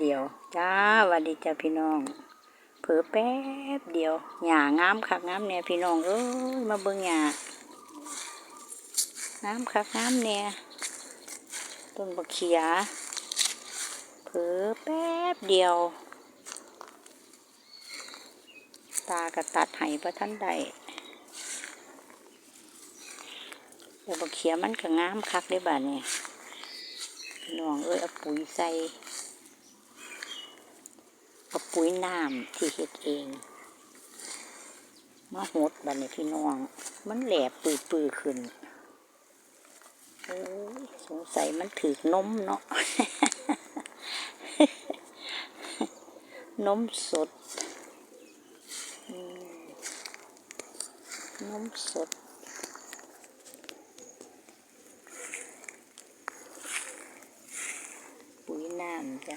เดียว จ้าวัสดีจ้าพี่น้อง เผือแป๊บเดียวหญ้างามคักงามเนี่ยพี่น้องเอ้ยมาเบิ่งหญ้างามคักงามเนี่ยต้นบักเขียเผือแป๊บเดียว ตากระตัดไห้พระท่านใดแต่บักเขียมันก็งามคักได้บ่าเนี่ยพี่น้องเอ้ยเอาปุ๋ยใส่ ปุ๋ยน้ำที่เฮ็ดเอง มาหดบัดนี้พี่น้อง มันแหลบปื้อปื้อๆขึ้นโอ้ยสงสัยมันถือนมเนาะนมสดนมสดปุ๋ยน้ำจ้ะ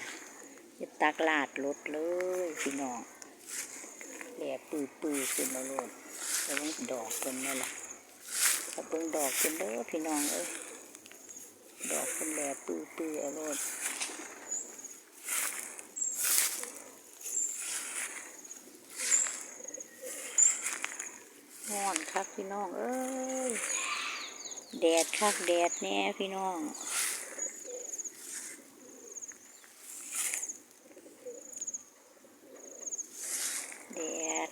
จะตักลาดรถเลยพี่น้องแหลปือปื้อขึ้นมาเลยแล้วมันดอกเป็นนี่แหละถ้าเบิ่งดอกเป็นเด้อพี่น้องเอ้ยดอกเป็นแหลปือปื้อเอาโลดร้อนคักพี่น้องเอ้ยแดดคักแดดแน่พี่น้อง แดด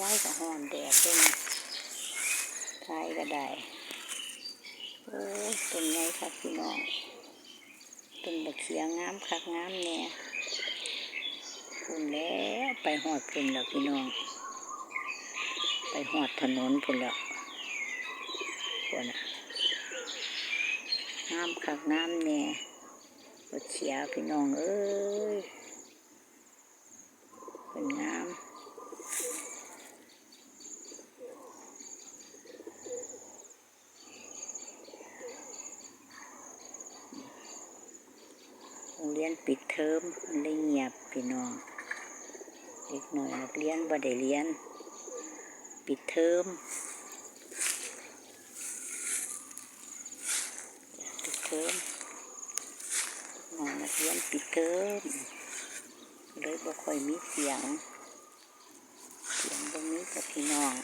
ย้ายกับหอนแดดเป็นทายก็ได้โอ้ยต้นไงครับพี่น้องต้นบะเขียงามคักงามเนี่ยพุ่นแล้วไปหอดพุ่นแล้วพี่น้อง ไปหอดถนนพุ่นแล้วพุ่นน่ะน้ำคักน้ำแน่บดเขียพี่น้องเอ้ยเป็นงามโรงเรี ยนปิดเทอมมันเลยเงียบพี่น้องเด็กหน่อยนักเรียนบ่ได้เรียน ปิดเทอมปิดเทอมน้องนักเรียนปิดเทอมเลยบ่ค่อยมีเสียง เสียงตรงนี้กับพี่น้อง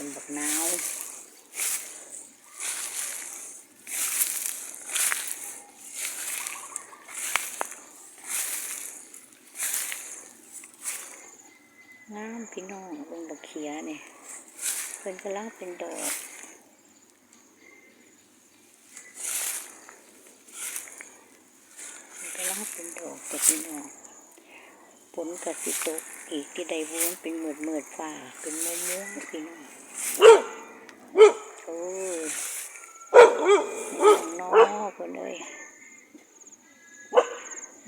ต้นบักนาวงามพี่น้องเบิ่งบักเขียเนี่ยเพิ่นกำลังเป็นดอกกำลังเป็นดอกกับพี่น้องฝนกับสิตกอีกที่ใดวงเป็นเหมือดเหมือดฟ้าเป็นม่วงม่วงพี่น้อง โอ้ยน้องนอเพิ่นเลย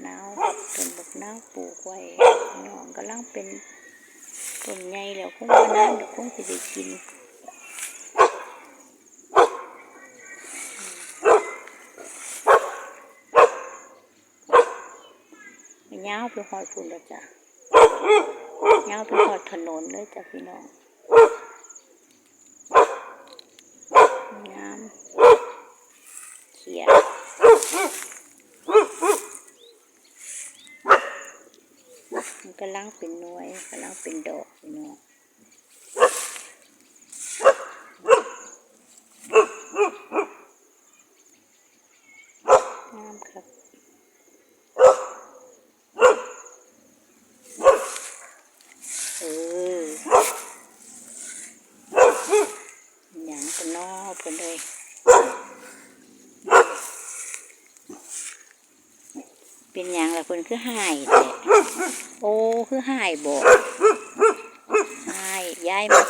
หนาวเป็นบักหนาวปลูกไว้น้องกำลังเป็นต้นใหญ่แล้วคงว่านนเดี๋ยวคงสิได้กินยาวไปหอดฝุ่นแล้วจ้ะยาวไปหอดถนนเลยจ้ะพี่น้องงาม เขียมันกำลังเป็นหน่วยกำลังเป็นดอกพี่น้องงามครับ เออหยังก็นอเพิ่นเลย เป็นหยังล่ะเพิ่นคือหายแต่โอ้คือหายบอกหายยายมา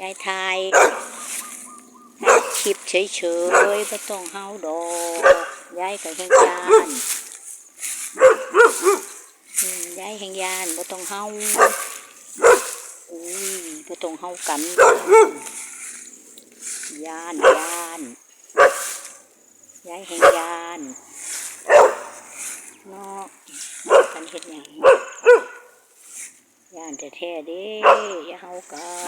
ยายทายคลิปเฉยๆไม่ต้องเฮาดอกยายกับแห่งยานอืมยายแห่งยานไม่ต้องเฮาอุ้ยบ่ต้องเฮากันย่านย่านย้ายแห่งย่าน เนาะกันเห็ดอย่างย่านจะแท้เด้อย่าเฮากัน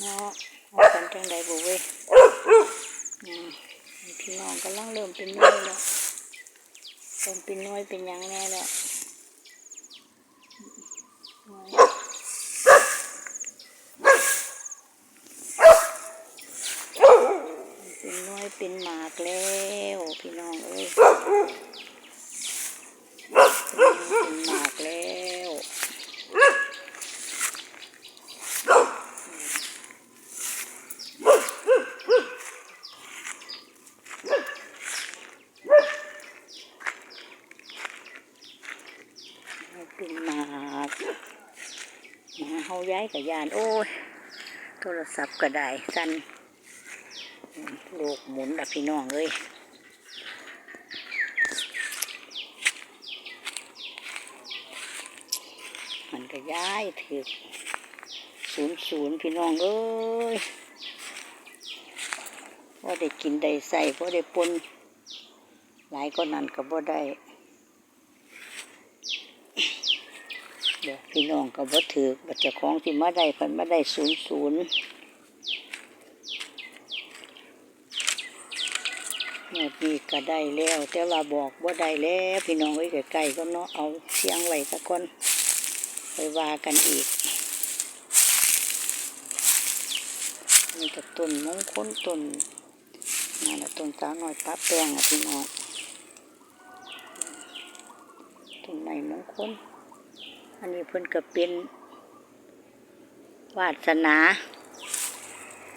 เนาะเฮากันจังไดบ่เว้ยพี่น้องกำลังเริ่มเป็นน้อยเนาะเริ่มเป็นน้อยเป็นยังแน่เนาะ อยเป็นหมากแล้วพี่น้องเอ้ยเป็นหมากแล้วเป็นหมากมาเฮาย้ายกับยานโอ้ยโทรศัพท์ก็ได้สั่น ลกหมุนละพี่น้องเอ้ยมันก็ย้ายถึกศูนย์ศูนย์พี่น้องเอ้ยว่าได้กินได้ใส่ว่าได้ปนหลายก็นั่นก็บ่ได้เดี๋ยวพี่น้องก็บ่ถือบัตรเจ้าของที่มาได้เพิ่นมาได้ศูนย์ศูนย์ เมื่อนี้ก็ได้แล้ว แต่ว่าบอกว่าได้แล้วพี่น้องเอ้ยใกล้ๆก็เนาะเอาเสียงไว้สักคนไปว่ากันอีกมีแต่ต้นมงคลต้นนั่นแหละต้นสาวน้อยปะแป้งอะพี่น้องต้นไหนมงคลอันนี้เพิ่นก็เป็นวาสนา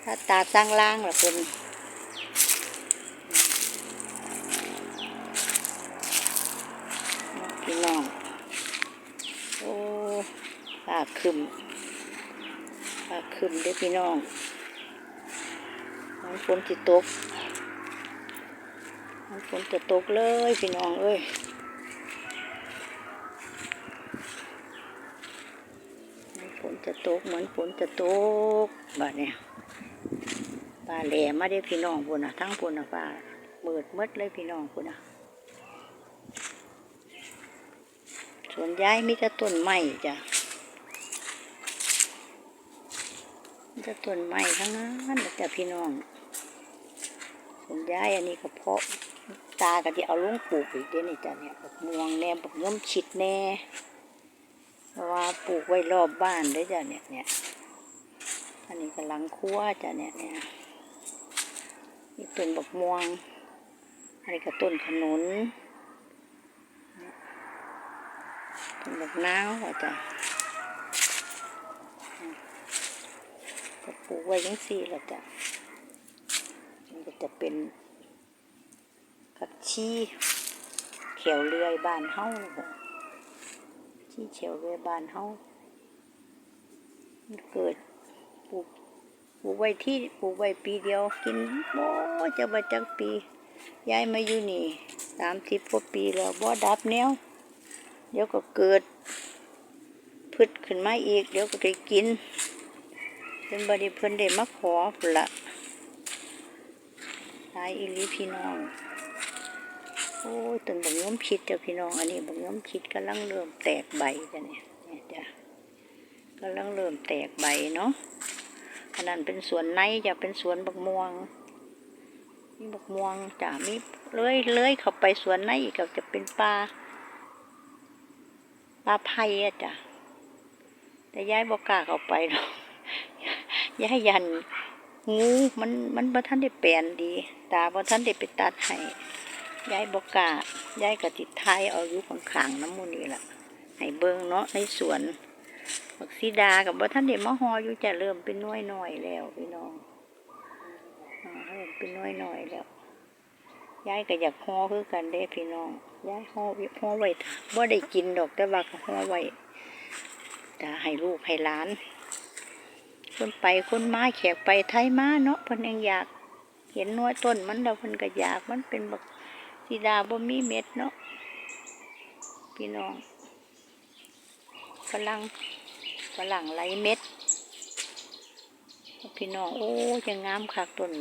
ถ้าตาสร้างล่างละเพิ่น พี่น้อง โอ้ปลาขึ้นปลาขึ้นเด้พี่น้องมันฝนจะตกมันฝนจะตกเลยพี่น้องเอ้ยมันฝนจะตกเหมือนฝนจะตกบ้านเนี่ยปลาแหลมมาได้พี่น้องพุ่นน่ะทั้งพุ่นน่ะปลาเบิดมดเลยพี่น้องพุ่นน่ะ วนย้ายมีแต่ต้นไม้จ้ะมีแต่ต้นไม้ทั้งนั้นน่ะจ้ะพี่น้องส่วนย้ายอันนี้ก็เพาะตาก็ที่เอาลงปลูกอีกเด้นี่จ้ะเนี่ยบักม่วงแน่บักย่อมชิดแน่เพราะว่าปลูกไว้รอบบ้านด้อจ้ะเนี่ยเนี่ยอันนี้ก็หลังครัวจ้ะเนี่ยเนี่ยนี่ต้นบักม่วงอันนี้ก็ต้นขนุน ต้นบักนาวอะจ้ะก็ปลูกไว้ยังสี่ละจ้ะมันก็จะเป็นผักชีเขียวเลื่อยบ้านเฮาจ้ะชีเขียวเลื่อยบ้านเฮามันเกิดปลูกปลูกไว้ที่ปลูกไว้ปีเดียวกินโอ้จะมาจักปีย้ายมาอยู่นี่สามสิบกว่าปีแล้วบ่ดับแนว เดี๋ยวก็เกิดพืชขึ้นมาอีก เดี๋ยวก็ได้กินเป็นบริเพิ่นได้มาขอพุ่นละตายอีลีพี่น้อง โอ้ยต้นบักย้อมคิดจ้ะพี่น้อง อันนี้บักย้อมคิดกำลังเริ่มแตกใบจ้ะเนี่ยเนี่ยจ้ะกำลังเริ่มแตกใบเนาะอันนั้นเป็นสวนในจะเป็นสวนบักม่วงมีบักม่วงจ้ะมีเลื้อยเลื้อยเข้าไปสวนในอีกก็จะเป็นป่า ปลาไผ่อะจ้ะแต่ย้ายบอกกล้าเข้าไปหรอกย้ายยันงูมันมันบ่ท่านได้แปลี่ยนดี ตาบ่ท่านได้ไปตัดให้ย้ายบอกกล้าย้ายกะติดท้ายเอาอยู่ข้างๆน้ำมูนี่ล่ะให้เบิ่งเนาะในสวนบักซีดากับบ่ท่านได้มาฮออยู่จะเริ่มเป็นน้อยหน่อยๆแล้วพี่น้องเริ่มเป็นน้อยหน่อยๆแล้ว ยายก็อยากห่อคือกันเด้พี่น้องยายห่อไว้ห่อไว้บ่ได้กินดอกแต่ว่าก็ห่อไว้จะให้ลูกให้หลาน คนไปคนมาแขกไปไทยมาเนาะเพิ่นยังอยากเห็นน้อยต้นมันแล้วเพิ่นก็อยากมันเป็นบักสีดาบ่มีเม็ดเนาะพี่น้องฝรั่งฝรั่งไรเม็ดพี่น้องโอ้จะงามคักต้น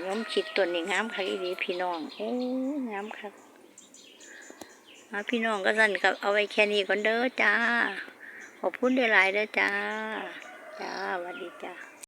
ย้อมคิดตัวนี้งามคักอีดีพี่น้องโอ้งามคักมาพี่น้องก็สั่นกับเอาไว้แค่นี้ก่อนเด้อจ้า ขอบคุณหลายเด้อจ้า จ้าสวัสดีจ้า